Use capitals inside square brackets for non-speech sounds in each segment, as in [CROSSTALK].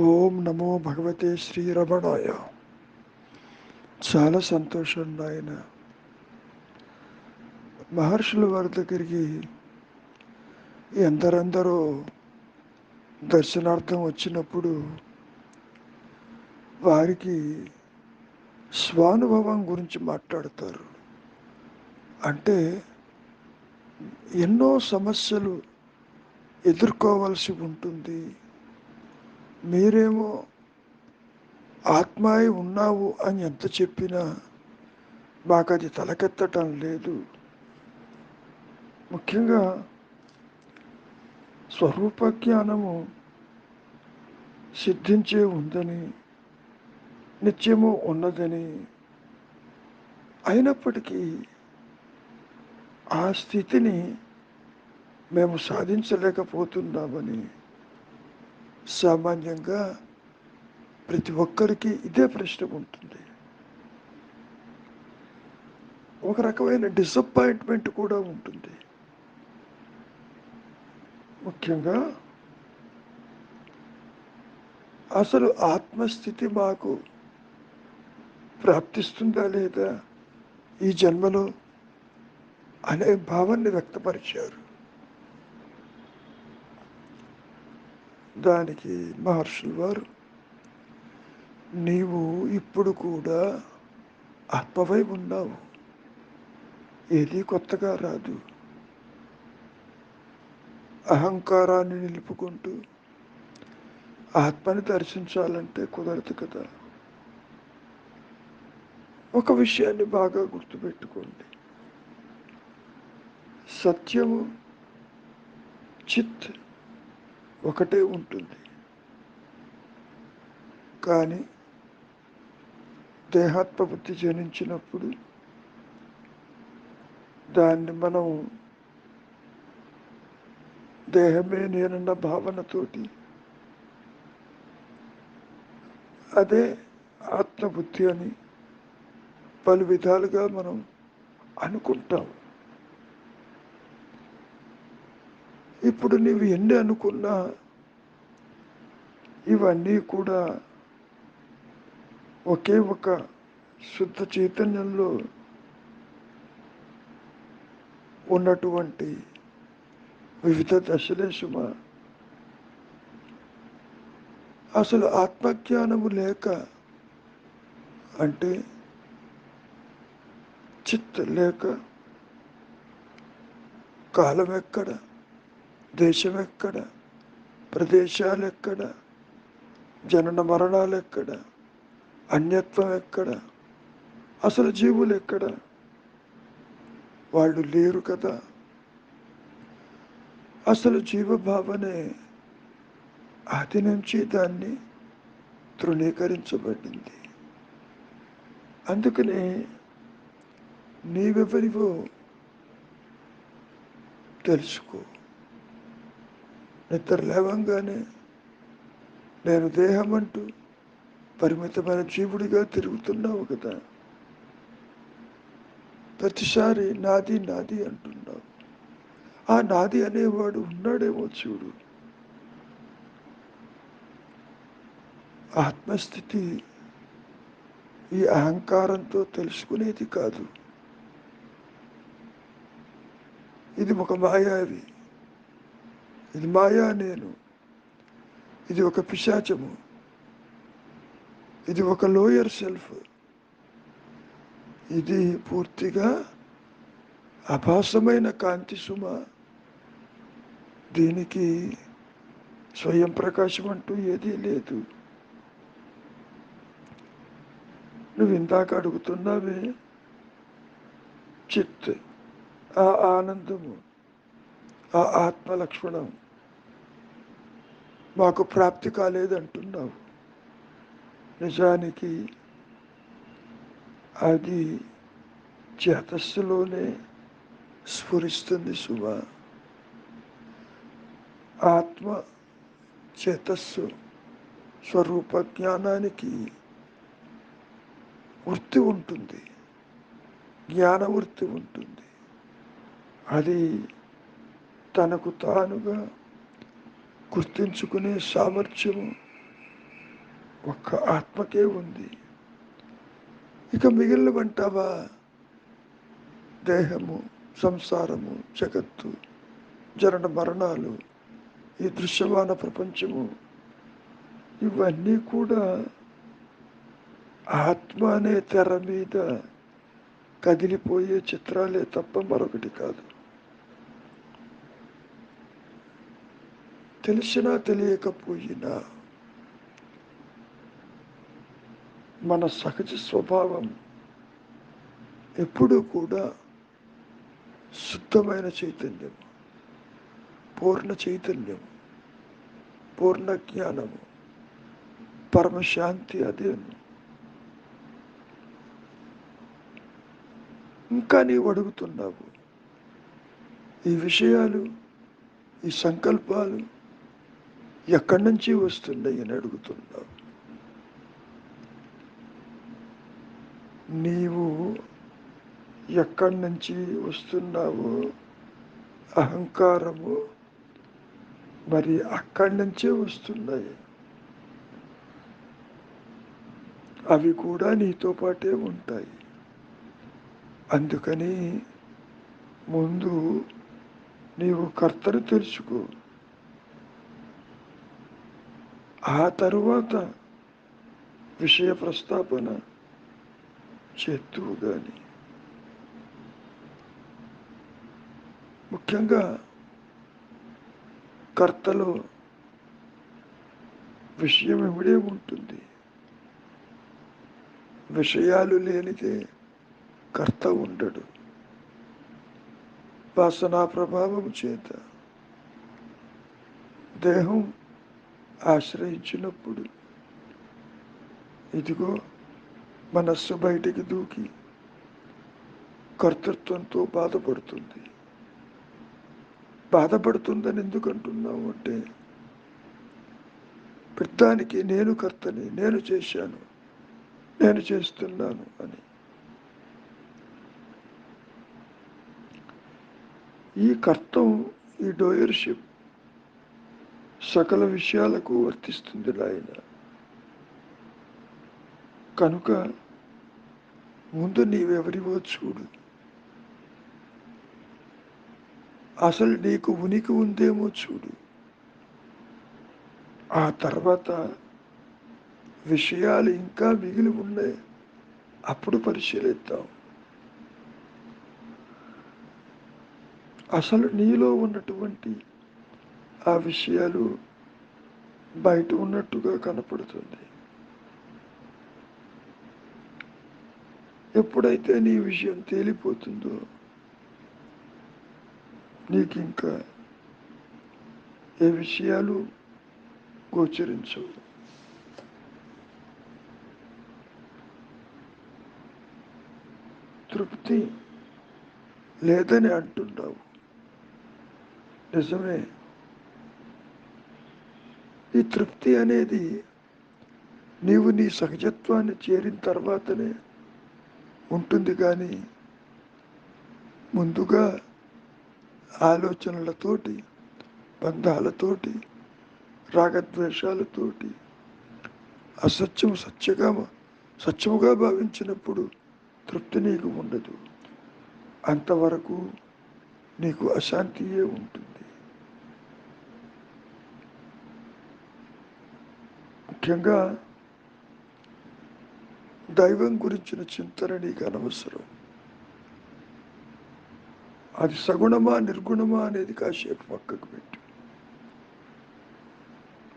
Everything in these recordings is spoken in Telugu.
ఓం నమో భగవతే శ్రీరమణాయ. చాలా సంతోషం నాయన. మహర్షుల వారి దగ్గరికి ఎందరందరో దర్శనార్థం వచ్చినప్పుడు వారికి స్వానుభవం గురించి మాట్లాడతారు. అంటే ఎన్నో సమస్యలు ఎదుర్కోవాల్సి ఉంటుంది. మీరేమో ఆత్మాయి ఉన్నావు అని ఎంత చెప్పినా మాకు అది తలకెత్తటం లేదు. ముఖ్యంగా స్వరూప జ్ఞానము సిద్ధించే ఉందని నిత్యము ఉన్నదని అయినప్పటికీ ఆ స్థితిని మేము సాధించలేకపోతున్నామని సామాన్యంగా ప్రతి ఒక్కరికి ఇదే ప్రశ్న ఉంటుంది. ఒక రకమైన డిసప్పాయింట్మెంట్ కూడా ఉంటుంది. ముఖ్యంగా అసలు ఆత్మస్థితి మాకు ప్రాప్తిస్తుందా లేదా? ఈ జన్మలో అనే భావాన్ని వ్యక్తపరిచారు. దానికి మహర్షులు వారు నీవు ఇప్పుడు కూడా ఆత్మవై ఉన్నావు. ఏది కొత్తగా రాదు. అహంకారాన్ని నిలుపుకుంటూ ఆత్మని దర్శించాలంటే కుదరదు కదా. ఒక విషయాన్ని బాగా గుర్తుపెట్టుకోండి. సత్యము చిత్ ఒకటే ఉంటుంది. కానీ దేహాత్మబుద్ధి జనించినప్పుడు దాన్ని మనం దేహమే నేనన్న భావనతోటి అదే ఆత్మబుద్ధి అని పలు విధాలుగా మనం అనుకుంటాం. ఇప్పుడు నీవు ఎన్ని అనుకున్నా ఇవన్నీ కూడా ఒకే ఒక శుద్ధ చైతన్యంలో ఉన్నటువంటి వివిధ దశలే సుమ. అసలు ఆత్మజ్ఞానము లేక అంటే చిత్ లేక కాలం ఎక్కడ దేశం ఎక్కడ ప్రదేశాలు ఎక్కడ జనన మరణాలు ఎక్కడ అన్యత్వం ఎక్కడ అసలు జీవులు ఎక్కడ వాళ్ళు లేరు కదా. అసలు జీవభావనే ఆది నుంచి దాన్ని తృణీకరించబడింది. అందుకనే నీవెవరివో తెలుసుకో. నిద్ర లేవంగానే నేను దేహం అంటూ పరిమితమైన జీవుడిగా తిరుగుతున్నావు కదా. ప్రతిసారి నాది నాది అంటున్నావు. ఆ నాది అనేవాడు ఉన్నాడేమో చూడు. ఆత్మస్థితి ఈ అహంకారంతో తెలుసుకునేది కాదు. ఇది ఒక మాయావి. ఇది మాయా నేను. ఇది ఒక పిశాచము. ఇది ఒక లోయర్ సెల్ఫ్. ఇది పూర్తిగా అభాసమైన కాంతి సుమ. దీనికి స్వయం ప్రకాశం అంటూ ఏదీ లేదు. నువ్వు ఇందాక అడుగుతున్నావే చిత్ ఆ ఆనందము. ఆ ఆత్మ లక్షణం మాకు ప్రాప్తి కాలేదంటున్నావు. నిజానికి అది చేతస్సులోనే స్ఫురిస్తుంది శుభ ఆత్మ చేతస్సు స్వరూప జ్ఞానానికి వృత్తి ఉంటుంది. జ్ఞాన వృత్తి ఉంటుంది. అది తనకు తానుగా గుర్తించుకునే సామర్థ్యము ఒక్క ఆత్మకే ఉంది. ఇక మిగిలినవంటావా? దేహము సంసారము జగత్తు జరణ మరణాలు ఈ దృశ్యమాన ప్రపంచము ఇవన్నీ కూడా ఆత్మ అనే తెర మీద కదిలిపోయే చిత్రాలే తప్ప మరొకటి కాదు. తెలిసినా తెలియకపోయినా మన సహజ స్వభావం ఎప్పుడూ కూడా శుద్ధమైన చైతన్యం పూర్ణ చైతన్యం పూర్ణ జ్ఞానము పరమశాంతి అదే ఇంకా నీవు అడుగుతున్నావు ఈ విషయాలు ఈ సంకల్పాలు ఎక్కడి నుంచి వస్తున్నాయి అని అడుగుతున్నావు? నీవు ఎక్కడి నుంచి వస్తున్నావో అహంకారము మరి అక్కడి నుంచే వస్తున్నాయి. అవి కూడా నీతో పాటే ఉంటాయి. అందుకని ముందు నీవు కర్తను తెలుసుకో ఆ తరువాత విషయ ప్రస్తాపన చేస్తూ కానీ ముఖ్యంగా కర్తలో విషయం ఇవిడే ఉంటుంది. విషయాలు లేనిదే కర్త ఉండడు. వాసనా ప్రభావం చేత దేహం ఆశ్రయించినప్పుడు. ఇదిగో మనస్సు బయటికి దూకి కర్తృత్వంతో బాధపడుతుంది. బాధపడుతుందని ఎందుకు అంటే పెద్దానికి నేను కర్తని నేను చేశాను నేను చేస్తున్నాను అని. ఈ కర్తం ఈ డోయర్షిప్ సకల విషయాలకు వర్తిస్తుంది నాయన. కనుక ముందు నీవెవరివో చూడు. అసలు నీకు ఉనికి ఉందేమో చూడు. ఆ తర్వాత విషయాలు ఇంకా మిగిలి ఉన్నాయి. అప్పుడు పరిశీలిద్దాం. అసలు నీలో ఉన్నటువంటి ఆ విషయాలు బయట ఉన్నట్టుగా కనపడుతుంది. ఎప్పుడైతే నీ విషయం తేలిపోతుందో నీకు ఇంకా ఏ విషయాలు గోచరించవు. తృప్తి లేదని అంటున్నావు నిజమే. ఈ తృప్తి అనేది నీవు నీ సహజత్వాన్ని చేరిన తర్వాతనే ఉంటుంది కానీ ముందుగా ఆలోచనలతోటి బంధాలతోటి రాగద్వేషాలతోటి అసత్యం సత్యగా సత్యముగా భావించినప్పుడు తృప్తి నీకు ఉండదు. అంతవరకు నీకు అశాంతియే ఉంటుంది. ముఖ్యంగా దైవం గురించిన చింతన నీకు అనవసరం. అది సగుణమా నిర్గుణమా అనేది కాసేపు పక్కకు పెట్టు.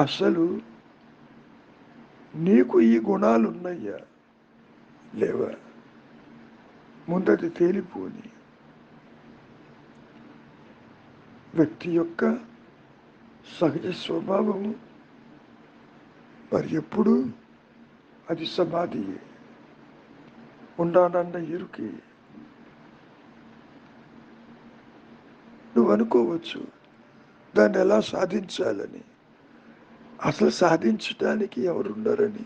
అసలు నీకు ఈ గుణాలు ఉన్నాయా లేవా? ముందది తేలిపోని వ్యక్తి యొక్క సహజ స్వభావము మరి ఎప్పుడు? అది సమాధి. ఉండానన్న ఇరుకి. నువ్వు అనుకోవచ్చు దాన్ని ఎలా సాధించాలని? అసలు సాధించడానికి ఎవరున్నారని?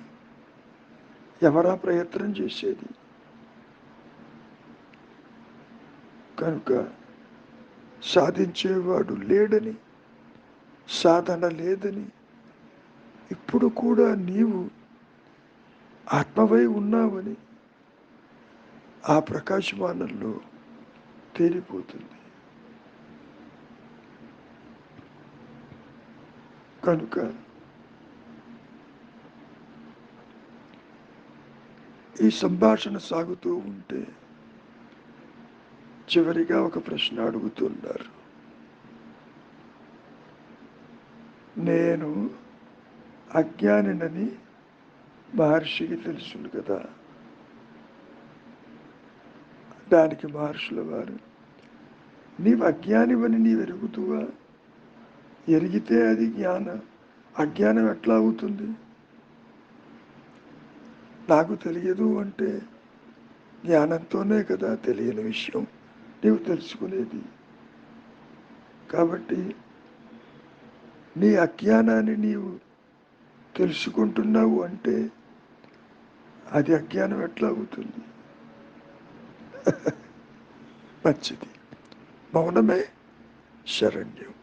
ఎవరా ప్రయత్నం చేసేది? కనుక సాధించేవాడు లేడని సాధన లేదని ఇప్పుడు కూడా నీవు ఆత్మవై ఉన్నావని ఆ ప్రకాశమానంలో తేలిపోతుంది. కనుక ఈ సంభాషణ సాగుతూ ఉంటే చివరిగా ఒక ప్రశ్న అడుగుతున్నారు. నేను అజ్ఞానినని మహర్షికి తెలుసును కదా. దానికి మహర్షుల వారు నీవు అజ్ఞానివని నీవు ఎరుగుతువా? ఎరిగితే అది జ్ఞాన అజ్ఞానం ఎట్లా అవుతుంది? నాకు తెలియదు అంటే జ్ఞానంతోనే కదా తెలియని విషయం. నీవు తెలుసుకునేది. కాబట్టి నీ అజ్ఞానాన్ని నీవు తెలుసుకుంటున్నావు అంటే అది అజ్ఞానం ఎట్లా అవుతుంది? [LAUGHS] మంచిది మౌనమే శరణ్యం.